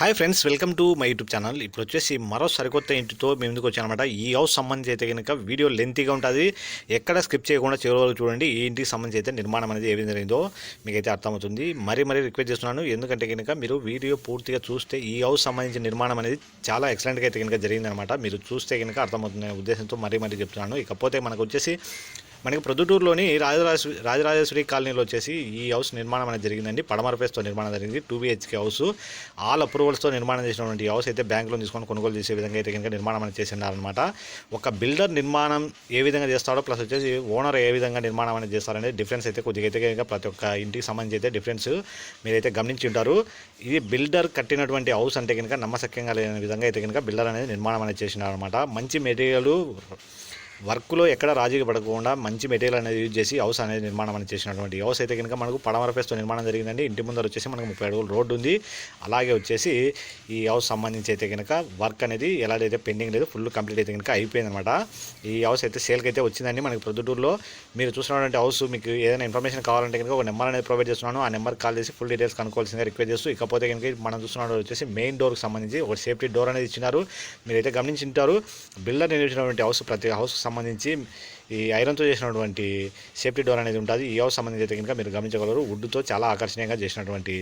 Hi friends welcome to my YouTube channel ఇప్పుడు వచ్చేసి మరో సరికొత్త ఇంటితో మేము వచ్చాను వచ్చానమాట. ఈ హౌస్ సంబంధించి అయితే కనుక వీడియో లెంతీగా ఉంటుంది. ఎక్కడ స్కిప్ చేయకుండా చివరి చూడండి ఈ ఇంటికి సంబంధించి అయితే నిర్మాణం అనేది ఏమి జరిగిందో మీకైతే అర్థమవుతుంది. మరీ మరీ రిక్వెస్ట్ చేస్తున్నాను ఎందుకంటే కనుక మీరు వీడియో పూర్తిగా చూస్తే ఈ హౌస్ సంబంధించిన నిర్మాణం అనేది చాలా ఎక్సలెంట్గా అయితే కనుక జరిగిందనమాట. మీరు చూస్తే కనుక అర్థమవుతుంది అనే ఉద్దేశంతో మరీ మరీ చెప్తున్నాను. ఇకపోతే మనకు వచ్చేసి మనకి ప్రొద్దుటూరులోని రాజరాజ రాజరాజేశ్వరి కాలనీలో వచ్చేసి ఈ హౌస్ నిర్మాణం అనేది జరిగిందండి. పడమర ఫేస్తో నిర్మాణం జరిగింది. Two BHK house. ఆల్ అప్రూవల్స్తో నిర్మాణం చేసినటువంటి ఈ హౌస్ అయితే బ్యాంకులో తీసుకొని కొనుగోలు చేసే విధంగా అయితే కనుక నిర్మాణం అనేది చేసినారనమాట ఒక బిల్డర్ నిర్మాణం ఏ విధంగా చేస్తాడో ప్లస్ వచ్చేసి ఓనర్ ఏ విధంగా నిర్మాణం అనేది చేస్తారనేది డిఫరెన్స్ అయితే కొద్దిగా అయితే కనుక ప్రతి ఒక్క ఇంటికి సంబంధించి అయితే డిఫరెన్స్ మీరైతే గమనించి ఉంటారు. ఇది బిల్డర్ కట్టినటువంటి హౌస్ అంటే కనుక నమ్మశక్యంగా లేని విధంగా అయితే కనుక బిల్డర్ అనేది నిర్మాణం అనేది చేసినారనమాట మంచి మెటీరియల్ వర్క్లో ఎక్కడ రాజీకి పడకుండా మంచి మెటీరియల్ అనేది యూజ్ చేసి హౌస్ అనేది నిర్మాణం అనేది చేసినటువంటి హౌస్ అయితే కనుక మనకు పడమర ఫేస్తో నిర్మాణం జరిగిందండి. ఇంటి ముందర వచ్చేసి మనకు ముప్పై అడుగులు రోడ్డు ఉంది. అలాగే వచ్చేసి ఈ హౌస్ సంబంధించి అయితే కనుక వర్క్ అనేది ఎలాగైతే పెండింగ్ లేదు ఫుల్ కంప్లీట్ అయితే కనుక అయిపోయిందనమాట. ఈ హౌస్ అయితే సేల్కి అయితే వచ్చిందండి మనకి ప్రొద్దుటూరులో. మీరు చూసినటువంటి హౌస్ మీకు ఏదైనా ఇన్ఫర్మేషన్ కావాలంటే కనుక ఒక నెంబర్ అనేది ప్రొవైడ్ చేస్తున్నాను. ఆ నెంబర్ కాల్ చేసి ఫుల్ డీటెయిల్స్ కనుక్కోవాల్సిందే రిక్వెస్ట్ చేస్తూ ఇకపోతే కనుక మనం చూస్తున్న వచ్చేసి మెయిన్ డోర్కి సంబంధించి ఒక సేఫ్టీ డోర్ అనేది ఇచ్చినారు. మీరైతే గమనించింటారు బిల్డర్ నిర్మించినటువంటి హౌస్ ప్రతి హౌస్ సంబంధించి ఈ ఐరన్తో చేసినటువంటి సేఫ్టీ డోర్ అనేది ఉంటుంది. ఈ హౌస్ సంబంధించి అయితే కనుక మీరు గమనించగలరు. వుడ్తో చాలా ఆకర్షణీయంగా చేసినటువంటి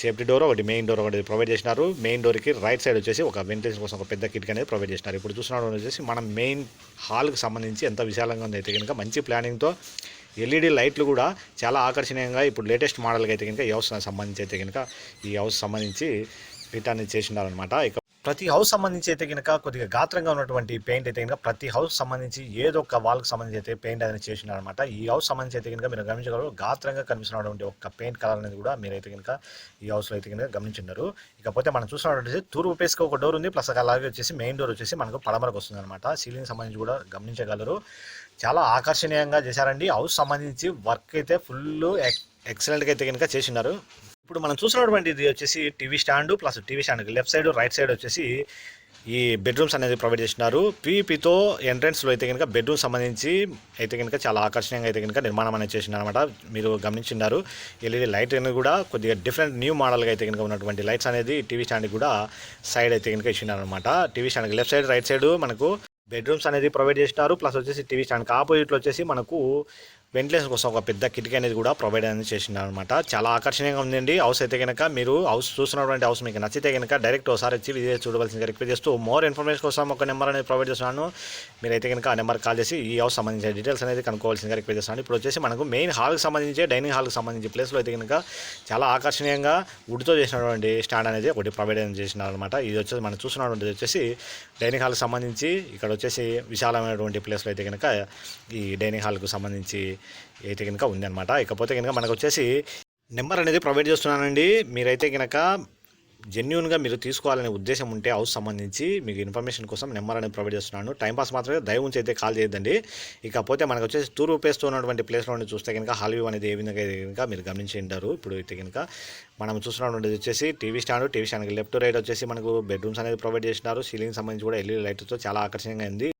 సేఫ్టీ డోర్ ఒకటి మెయిన్ డోర్ ఒకటి ప్రొవైడ్ చేసినారు. మెయిన్ డోర్కి రైట్ సైడ్ వచ్చేసి ఒక వెంటిలేషన్ కోసం ఒక పెద్ద కిటికీ అనేది ప్రొవైడ్ చేసినారు. ఇప్పుడు చూసినటువంటి వచ్చేసి మనం మెయిన్ హాల్కి సంబంధించి ఎంత విశాలంగా ఉంది అయితే కనుక మంచి ప్లానింగ్తో ఎల్ఈడి లైట్లు కూడా చాలా ఆకర్షణీయంగా ఇప్పుడు లేటెస్ట్ మోడల్కి అయితే కనుక ఈ హౌస్ సంబంధించి అయితే కనుక ఈ హౌస్ సంబంధించి రిటర్న్ చేసినారనమాట ఇక ప్రతి హౌస్ సంబంధించి అయితే కనుక కొద్దిగా గాత్రంగా ఉన్నటువంటి పెయింట్ అయితే కనుక ప్రతి హౌస్ సంబంధించి ఏదో ఒక వాళ్ళకి సంబంధించి అయితే పెయింట్ అనేది చేసినారనమాట ఈ హౌస్ సంబంధించి అయితే కనుక మీరు గమనించగలరు గాత్రంగా కనిపిస్తున్నటువంటి ఒక పెయింట్ కలర్ అనేది కూడా మీరైతే కనుక ఈ హౌస్లో అయితే కనుక గమనించున్నారు ఇకపోతే మనం చూసినటువంటి తూర్పు పేస్కి ఒక డోర్ ఉంది ప్లస్ అలాగే వచ్చేసి మెయిన్ డోర్ వచ్చేసి మనకు పడమరకు వస్తుంది అనమాట సీలింగ్ సంబంధించి కూడా గమనించగలరు. చాలా ఆకర్షణీయంగా చేశారండి. హౌస్ సంబంధించి వర్క్ అయితే ఫుల్ ఎక్సలెంట్గా అయితే కనుక చేసినారు. ఇప్పుడు మనం చూసినటువంటి ఇది వచ్చేసి TV stand plus TV stand left side right side వచ్చేసి ఈ బెడ్రూమ్స్ అనేది ప్రొవైడ్ చేసినారు పీపీతో ఎంట్రన్స్లో అయితే కనుక బెడ్రూమ్ సంబంధించి అయితే కనుక చాలా ఆకర్షణీయంగా అయితే కనుక నిర్మాణం అనేది చేసినారు మీరు గమనించినారు ఎల్ఈడి లైట్ అనేది కూడా కొద్దిగా డిఫరెంట్ న్యూ మోడల్గా అయితే కనుక ఉన్నటువంటి లైట్స్ అనేది టీవీ స్టాండ్కి కూడా సైడ్ అయితే కనుక ఇచ్చినారు టీవీ స్టాండ్కి లెఫ్ట్ సైడ్ రైట్ సైడ్ మనకు బెడ్రూమ్స్ అనేది ప్రొవైడ్ చేసినారు ప్లస్ వచ్చేసి టీవీ స్టాండ్కి ఆపోజిట్లో వచ్చేసి మనకు వెంటిలేషన్ కోసం ఒక పెద్ద కిటికీ అనేది కూడా ప్రొవైడ్ అనేది చేసినారు అనమాట చాలా ఆకర్షణీయంగా ఉందండి. హౌస్ అయితే కనుక మీరు హౌస్ చూసినటువంటి హౌస్ మీకు నచ్చితే కనుక డైరెక్ట్ ఒకసారి వచ్చి విజిట్ చూడవలసిందిగా రిక్వెస్ట్ చేస్తూ మోర్ ఇన్ఫర్మేషన్ కోసం ఒక నెంబర్ అనేది ప్రొవైడ్ చేస్తున్నాను. మీరైతే కనుక ఆ నెంబర్ కాల్ చేసి ఈ హౌస్ సంబంధించిన డీటెయిల్స్ అనేది కనుక్కోవాల్సిందిగా రిక్వెస్ట్ చేస్తున్నాను. ఇప్పుడు వచ్చేసి మనకు మెయిన్ హాల్కి సంబంధించి డైనింగ్ హాల్కి సంబంధించి ప్లేస్లో అయితే కనుక చాలా ఆకర్షణీయంగా వుడ్తో చేసినటువంటి స్టాండ్ అనేది ఒకటి ప్రొవైడ్ అనేది చేసినారు అనమాట ఇది వచ్చేసి మనం చూసినటువంటిది వచ్చేసి డైనింగ్ హాల్కి సంబంధించి ఇక్కడ వచ్చేసి విశాలమైనటువంటి ప్లేస్లో అయితే కనుక ఈ డైనింగ్ హాల్కు సంబంధించి అయితే కనుక ఉందన్నమాట. ఇకపోతే కనుక మనకు వచ్చేసి నెంబర్ అనేది ప్రొవైడ్ చేస్తున్నానండి. మీరైతే కనుక జెన్యున్గా మీరు తీసుకోవాలనే ఉద్దేశం ఉంటే హౌస్ సంబంధించి మీకు ఇన్ఫర్మేషన్ కోసం నెంబర్ అనేది ప్రొవైడ్ చేస్తున్నాను. టైంపాస్ మాత్రమే దయ ఉంచి అయితే కాల్ చేయొద్దండి. ఇకపోతే మనకు వచ్చేసి తూర్పు పేస్తూ ఉన్నటువంటి ప్లేస్లో ఉండి చూస్తే కనుక హాల్ వ్యూ అనేది ఏ విధంగా అయితే కనుక మీరు గమనించి ఉంటారు ఇప్పుడు అయితే కనుక మనం చూస్తున్నటువంటిది వచ్చేసి టీవీ స్టాండ్ టీవీ స్టాండ్కి లెఫ్ట్ రైట్ వచ్చేసి మనకు బెడ్రూమ్స్ అనేది ప్రొవైడ్ చేసినారు. సీలింగ్ సంబంధించి కూడా ఎల్ఈడి లైట్తో చాలా ఆకర్షణీయంగా ఉంది.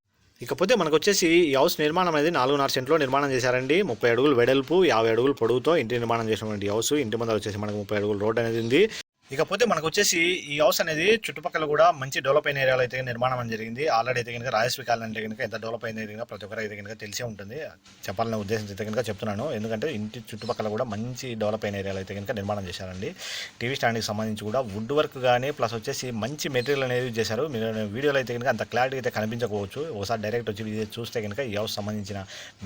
ఇకపోతే మనకు వచ్చేసి ఈ హౌస్ నిర్మాణం అనేది నాలుగున్నర సెంట్లో నిర్మాణం చేశారండి. ముప్పై అడుగులు వెడల్పు యాభై అడుగులు పొడుగుతో ఇంటి నిర్మాణం చేసినటువంటి హౌస్. ఇంటి ముందర వచ్చేసి మనకు ముప్పై అడుగులు రోడ్ అనేది ఉంది. ఇకపోతే మనకు వచ్చేసి ఈ హౌస్ అనేది చుట్టుపక్కల కూడా మంచి డెవలప్ అయిన ఏరియాలో అయితే నిర్మాణం జరిగింది. ఆల్రెడీ అయితే కనుక రాజస్వి కాలనీ అంటే కనుక ఎంత డెవలప్ అయింది కనుక ప్రతి ఒక్కరు అయితే కనుక తెలిసే ఉంటుంది. చెప్పాలనే ఉద్దేశం అయితే కనుక చెప్తున్నాను. ఎందుకంటే ఇంటి చుట్టుపక్కల కూడా మంచి డెవలప్ అయిన ఏరియాలో అయితే కనుక నిర్మాణం చేశారండి. టీవీ స్టాండ్కి సంబంధించి కూడా వుడ్ వర్క్ కానీ ప్లస్ వచ్చేసి మంచి మెటీరియల్ అనేది యూజ్ చేశారు. మీరు వీడియోలో అయితే కనుక అంత క్లారిటీ అయితే కనిపించకపోవచ్చు. ఒకసారి డైరెక్ట్ వచ్చి చూస్తే కనుక ఈ హౌస్ సంబంధించిన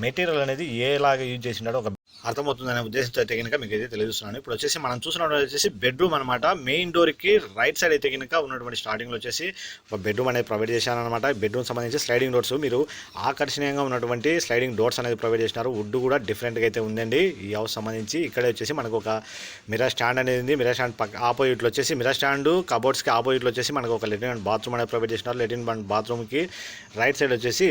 మెటీరియల్ అనేది ఏలాగా యూజ్ చేసినాడో ఒక అర్థమవుతుందనే ఉద్దేశంతో అయితే కనుక మీకు అయితే తెలియజేస్తున్నాను. ఇప్పుడు వచ్చేసి మనం చూసినప్పుడు వచ్చేసి బెడ్రూమ్ అనమాట మెయిన్ డోర్కి రైట్ సైడ్ అయితే కనుక ఉన్నటువంటి స్టార్టింగ్లో వచ్చేసి ఒక బెడ్రూమ్ అనేది ప్రొవైడ్ చేశాను అనమాట బెడ్రూమ్ సంబంధించి స్లైడింగ్ డోర్స్ మీరు ఆకర్షణీయంగా ఉన్నటువంటి స్లైడింగ్ డోర్స్ అనేది ప్రొవైడ్ చేసినారు. వుడ్ కూడా డిఫరెంట్గా అయితే ఉందండి. ఈ హౌస్ సంబంధించి ఇక్కడే వచ్చేసి మనకు ఒక మిరా స్టాండ్ అనేది ఉంది. మిరా స్టాండ్ పక్క ఆపోజిట్లో వచ్చేసి మిరా స్టాండ్ కబోర్డ్స్కి ఆపోజిట్లో వచ్చేసి మనకు ఒక లెటిన్ అండ్ బాత్రూమ్ అనేది ప్రొవైడ్ చేసినారు. లెటిన్ అండ్ బాత్రూమ్కి రైట్ సైడ్ వచ్చేసి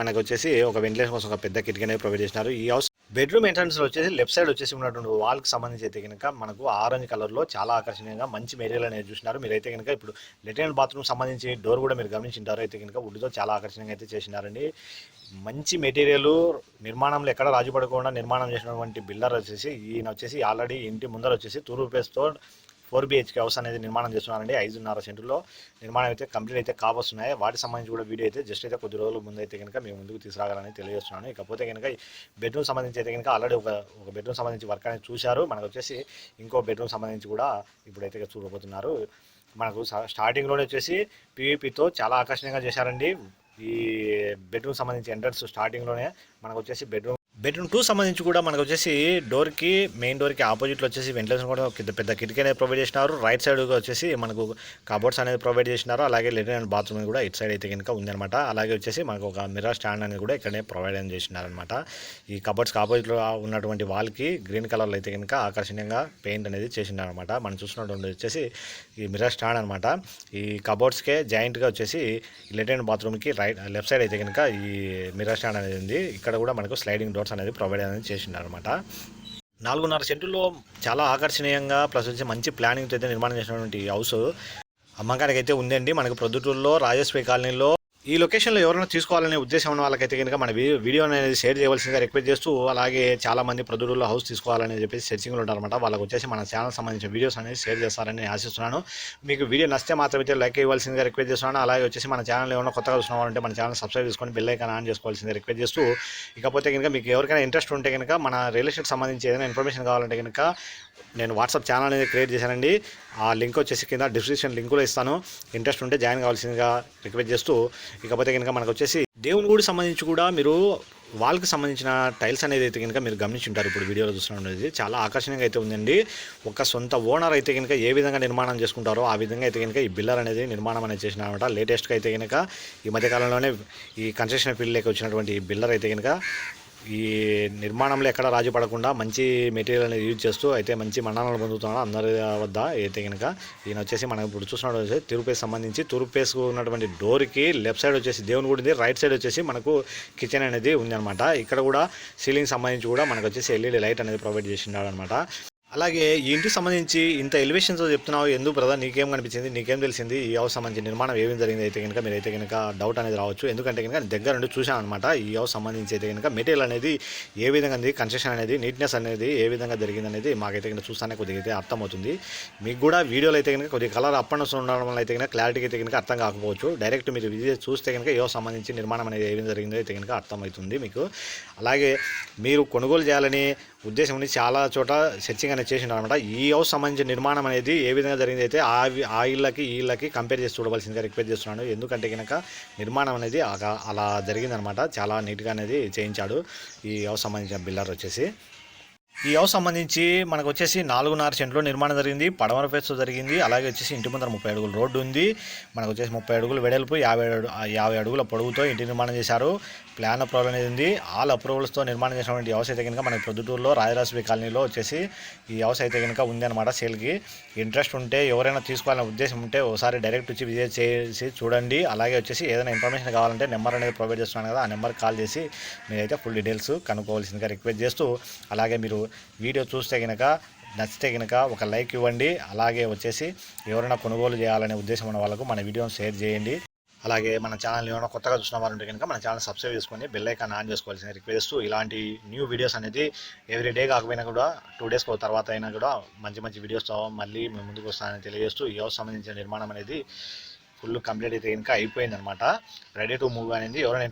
మనకు వచ్చేసి ఒక వెంటిలేషన్ కోసం ఒక పెద్ద కిటికీ అనేది ప్రొవైడ్ చేసినారు. ఈ హౌస్ బెడ్రూమ్ ఎంట్రన్స్లో వచ్చేసి లెఫ్ట్ సైడ్ వచ్చేసి ఉన్నటువంటి వాల్కి సంబంధించి అయితే కనుక మనకు ఆరెంజ్ కలర్లో చాలా ఆకర్షణీయంగా మంచి మెటీరియల్ అనేది చూసినారు. మీరైతే కనుక ఇప్పుడు లెటిన్ బాత్రూమ్ సంబంధించి డోర్ కూడా మీరు గమనించింటారు. అయితే కనుక వుడ్తో చాలా ఆకర్షణీయంగా అయితే చేసినారండి. మంచి మెటీరియల్ నిర్మాణంలో ఎక్కడ రాజు పడకుండా నిర్మాణం చేసినటువంటి బిల్డర్ వచ్చేసి ఈయన వచ్చేసి ఆల్రెడీ ఇంటి ముందర వచ్చేసి తూర్పు పేస్తో ఫోర్ బిహెచ్కే హౌస్ అనేది నిర్మాణం చేస్తున్నారండి. ఐదున్నర సెంటులో నిర్మాణం అయితే కంప్లీట్ అయితే కాబోస్తున్నాయి. వాటికి సంబంధించి కూడా వీడియో అయితే జస్ట్ అయితే కొద్ది రోజుల ముందు అయితే కనుక మేము ముందుకు తీసుకురాగాలని తెలియజేస్తున్నాను. ఇకపోతే కనుక బెడ్రూమ్ సంబంధించి అయితే కనుక ఆల్రెడీ ఒక ఒక బెడ్రూమ్ సంబంధించి వర్క్ అనేది చూశారు. మనకు వచ్చేసి ఇంకో బెడ్రూమ్ సంబంధించి కూడా ఇప్పుడైతే చూడబోతున్నారు. మనకు స్టార్టింగ్లోనే వచ్చేసి పీవీపీతో చాలా ఆకర్షణీయంగా చేశారండి. ఈ బెడ్రూమ్ సంబంధించి ఎంట్రన్స్ స్టార్టింగ్లోనే మనకు వచ్చేసి బెడ్రూమ్ బెడ్రూమ్ టూ సంబంధించి కూడా మనకు వచ్చేసి డోర్కి మెయిన్ డోర్కి ఆపోజిట్లో వచ్చేసి వెంటిలేషన్ కూడా పెద్ద పెద్ద కిటికీ అనేది ప్రొవైడ్ చేసినారు. రైట్ సైడ్ వచ్చేసి మనకు కబోర్డ్స్ అనేది ప్రొవైడ్ చేసినారు. అలాగే లెట్రిన్ అండ్ బాత్రూమ్ కూడా ఇటు సైడ్ అయితే కనుక ఉందన్నమాట. అలాగే వచ్చేసి మనకు ఒక మిర్రర్ స్టాండ్ అనేది కూడా ఇక్కడనే ప్రొవైడ్ అని చేసినారనమాట ఈ కబోర్డ్స్కి ఆపోజిట్లో ఉన్నటువంటి వాల్కి గ్రీన్ కలర్లో అయితే కనుక ఆకర్షణీయంగా పెయింట్ అనేది చేసినారనమాట మనం చూసినటువంటి వచ్చేసి ఈ మిర్రర్ స్టాండ్ అనమాట ఈ కబోర్డ్స్కే జాయింట్గా వచ్చేసి లెట్రిన్ బాత్రూమ్కి రైట్ లెఫ్ట్ సైడ్ అయితే కనుక ఈ మిర్రర్ స్టాండ్ అనేది ఉంది. ఇక్కడ కూడా మనకు స్లైడింగ్ డోర్స్ అనేది ప్రొవైడ్ అనేది చేసిండారు అనమాట నాలుగున్నర సెంటుల్లో చాలా ఆకర్షణీయంగా ప్లస్ వచ్చి మంచి ప్లానింగ్తో అయితే నిర్మాణం చేసినటువంటి ఈ హౌస్. అమ్మకానికి అయితే ఉందండి. మనకు ప్రొద్దుటూరులో రాజస్వే కాలనీలో ఈ లొకేషన్లో ఎవరైనా తీసుకోవాలనే ఉద్దేశం ఉన్న వాళ్ళకైతే కనుక మన వీడియో అనేది షేర్ చేయవలసిందిగా రిక్వెస్ట్ చేస్తూ అలాగే చాలా మంది ప్రొద్దుటూరులో హౌస్ తీసుకోవాలని చెప్పేసి సెర్చింగ్లో ఉంటారనమాట వాళ్ళకి వచ్చేసి మన ఛానల్ సంబంధించిన వీడియోస్ అనేది షేర్ చేస్తారని ఆశిస్తున్నాను. మీకు వీడియో నచ్చితే మాత్రమే లైక్ ఇవ్వాల్సిందిగా రిక్వెస్ట్ చేస్తున్నాను. అలాగే వచ్చేసి మన ఛానల్ ఏమైనా కొత్తగా చూసిన వాళ్ళంటే మన ఛానల్ సబ్స్క్రైబ్ చేసుకొని బెల్ ఐకాన్ ఆన్ చేసుకోవాల్సిందిగా రిక్వెస్ట్ చేస్తూ ఇకపోతే కనుక మీకు ఎవరికైనా ఇంట్రెస్ట్ ఉంటే కనుక మన రియల్ ఎస్టేట్ సంబంధించి ఏదైనా ఇన్ఫర్మేషన్ కావాలంటే కనుక నేను వాట్సాప్ ఛానల్ అనేది క్రియేట్ చేశానండి. ఆ లింక్ వచ్చేసి కింద డిస్క్రిప్షన్ లింకులో ఇస్తాను. ఇంట్రెస్ట్ ఉంటే జాయిన్ కావాల్సిందిగా రిక్వెస్ట్ చేస్తూ ఇకపోతే కనుక మనకు వచ్చేసి దేవుని గుడి సంబంధించి కూడా మీరు వాళ్ళకి సంబంధించిన టైల్స్ అనేది అయితే కనుక మీరు గమనించుంటారు. ఇప్పుడు వీడియోలో చూస్తున్నది చాలా ఆకర్షణీయంగా అయితే ఉందండి. ఒక సొంత ఓనర్ అయితే కనుక ఏ విధంగా నిర్మాణం చేసుకుంటారో ఆ విధంగా అయితే కనుక ఈ బిల్లర్ అనేది నిర్మాణం అనేది చేసినారనమాట లేటెస్ట్గా అయితే కనుక ఈ మధ్యకాలంలోనే ఈ కన్స్ట్రక్షన్ ఫీల్డ్లోకి వచ్చినటువంటి ఈ బిల్లర్ అయితే కనుక ఈ నిర్మాణంలో ఎక్కడ రాజీ పడకుండా మంచి మెటీరియల్ అనేది యూజ్ చేస్తూ అయితే మంచి మన్నాలను పొందుతున్నాడు అందరి వద్ద అయితే కనుక ఈయన వచ్చేసి మనం ఇప్పుడు చూస్తున్నాడు వచ్చేసి తిరుపేస్ సంబంధించి తిరుపేస్కు ఉన్నటువంటి డోర్కి లెఫ్ట్ సైడ్ వచ్చేసి దేవుని గుడి ఉంది రైట్ సైడ్ వచ్చేసి మనకు కిచెన్ అనేది ఉందన్నమాట. ఇక్కడ కూడా సీలింగ్ సంబంధించి కూడా మనకు వచ్చేసి ఎల్ఈడి లైట్ అనేది ప్రొవైడ్ చేసినాడు అనమాట అలాగే ఈ ఇంటికి సంబంధించి ఇంత ఎలివేషన్తో చెప్తున్నావు? ఎందుకు బ్రదర్ నీకేం కనిపించింది? నీకేం తెలిసింది? ఈ హౌస్ సంబంధించి నిర్మాణం ఏమేమి జరిగింది? అయితే కనుక మీరు అయితే కనుక డౌట్ అనేది రావచ్చు. ఎందుకంటే కనుక దగ్గర నుండి చూశాను అనమాట ఈ హౌస్ సంబంధించి అయితే కనుక మెటీరియల్ అనేది ఏ విధంగా ఉంది? కన్స్ట్రక్షన్ అనేది నీట్నెస్ అనేది ఏ విధంగా జరిగింది అనేది మాకైతే కనుక చూస్తానే కొద్దిగా అయితే అర్థమవుతుంది. మీకు కూడా వీడియోలో అయితే కనుక కొద్దిగా కలర్ అప్ అండ్ ఉండడం వల్ల అయితే కనుక క్లారిటీ అయితే కనుక అర్థం కాకపోవచ్చు. డైరెక్ట్ మీరు విజిట్ చూస్తే కనుక ఏ హౌస్ సంబంధించి నిర్మాణం అనేది ఏ విధంగా జరిగిందో అయితే కనుక అర్థమవుతుంది మీకు. అలాగే మీరు కొనుగోలు చేయాలని ఉద్దేశం ఉండి చాలా చోట సెర్చింగ్ అనేది చేసినారు అనమాట ఈ హౌస్ సంబంధించిన నిర్మాణం అనేది ఏ విధంగా జరిగింది అయితే ఆ ఆ ఇళ్ళకి ఈ ఇళ్ళకి కంపేర్ చేసి చూడవలసిందిగా రిక్వెస్ట్ చేస్తున్నాను ఎందుకంటే కనుక నిర్మాణం అనేది అలా అలా జరిగిందనమాట చాలా నీట్గా అనేది చేయించాడు ఈ హౌస్ సంబంధించిన బిల్లర్ వచ్చేసి. ఈ హౌస్ సంబంధించి మనకు వచ్చేసి నాలుగున్నర సెంట్లో నిర్మాణం జరిగింది పడమర ఫేస్ జరిగింది అలాగే వచ్చేసి ఇంటి ముందర ముప్పై అడుగులు రోడ్డు ఉంది. మనకు వచ్చేసి ముప్పై అడుగులు వెడల్పు యాభై అడుగు యాభై అడుగుల పొడవుతో ఇంటి నిర్మాణం చేశారు. ప్లాన్ అప్రూవల్ అనేది ఉంది. ఆల్ అప్రూవల్స్తో నిర్మాణం చేసినటువంటి హౌస్ అయితే కనుక మనకి ప్రొద్దుటూరులో రాజరాజబీ కాలనీలో వచ్చేసి ఈ హౌస్ అయితే కనుక ఉంది అనమాట సేల్కి ఇంట్రెస్ట్ ఉంటే ఎవరైనా తీసుకోవాలనే ఉద్దేశం ఉంటే ఒకసారి డైరెక్ట్ వచ్చి విజిట్ చేసి చూడండి. అలాగే వచ్చేసి ఏదైనా ఇన్ఫర్మేషన్ కావాలంటే నెంబర్ అనేది ప్రొవైడ్ చేస్తున్నాను కదా ఆ నెంబర్ కాల్ చేసి మీరైతే ఫుల్ డీటెయిల్స్ కనుక్కోవాల్సిందిగా రిక్వెస్ట్ చేస్తూ అలాగే మీరు వీడియో చూస్తే కనుక నచ్చితే కనుక ఒక లైక్ ఇవ్వండి. అలాగే వచ్చేసి ఎవరైనా కొనుగోలు చేయాలనే ఉద్దేశం ఉన్న వాళ్ళకు మన వీడియోను షేర్ చేయండి. అలాగే మన ఛానల్ ఏమైనా కొత్తగా చూసిన వారు ఉంటే కనుక మన ఛానల్ సబ్స్క్రైబ్ చేసుకొని బెల్ ఐకాన్ ఆన్ చేసుకోవాల్సిన రిక్వెస్ట్. ఇలాంటి న్యూ వీడియోస్ అనేది ఎవ్రీ డే కాకపోయినా కూడా టూ డేస్ తర్వాత అయినా కూడా మంచి మంచి వీడియోస్తో మళ్ళీ మేము ముందుకు వస్తానని తెలియజేస్తూ ఈ సంబంధించిన నిర్మాణం అనేది ఫుల్ కంప్లీట్ అయితే కనుక అయిపోయింది అనమాట రెడీ టు మూవ్ అనేది ఎవరైనా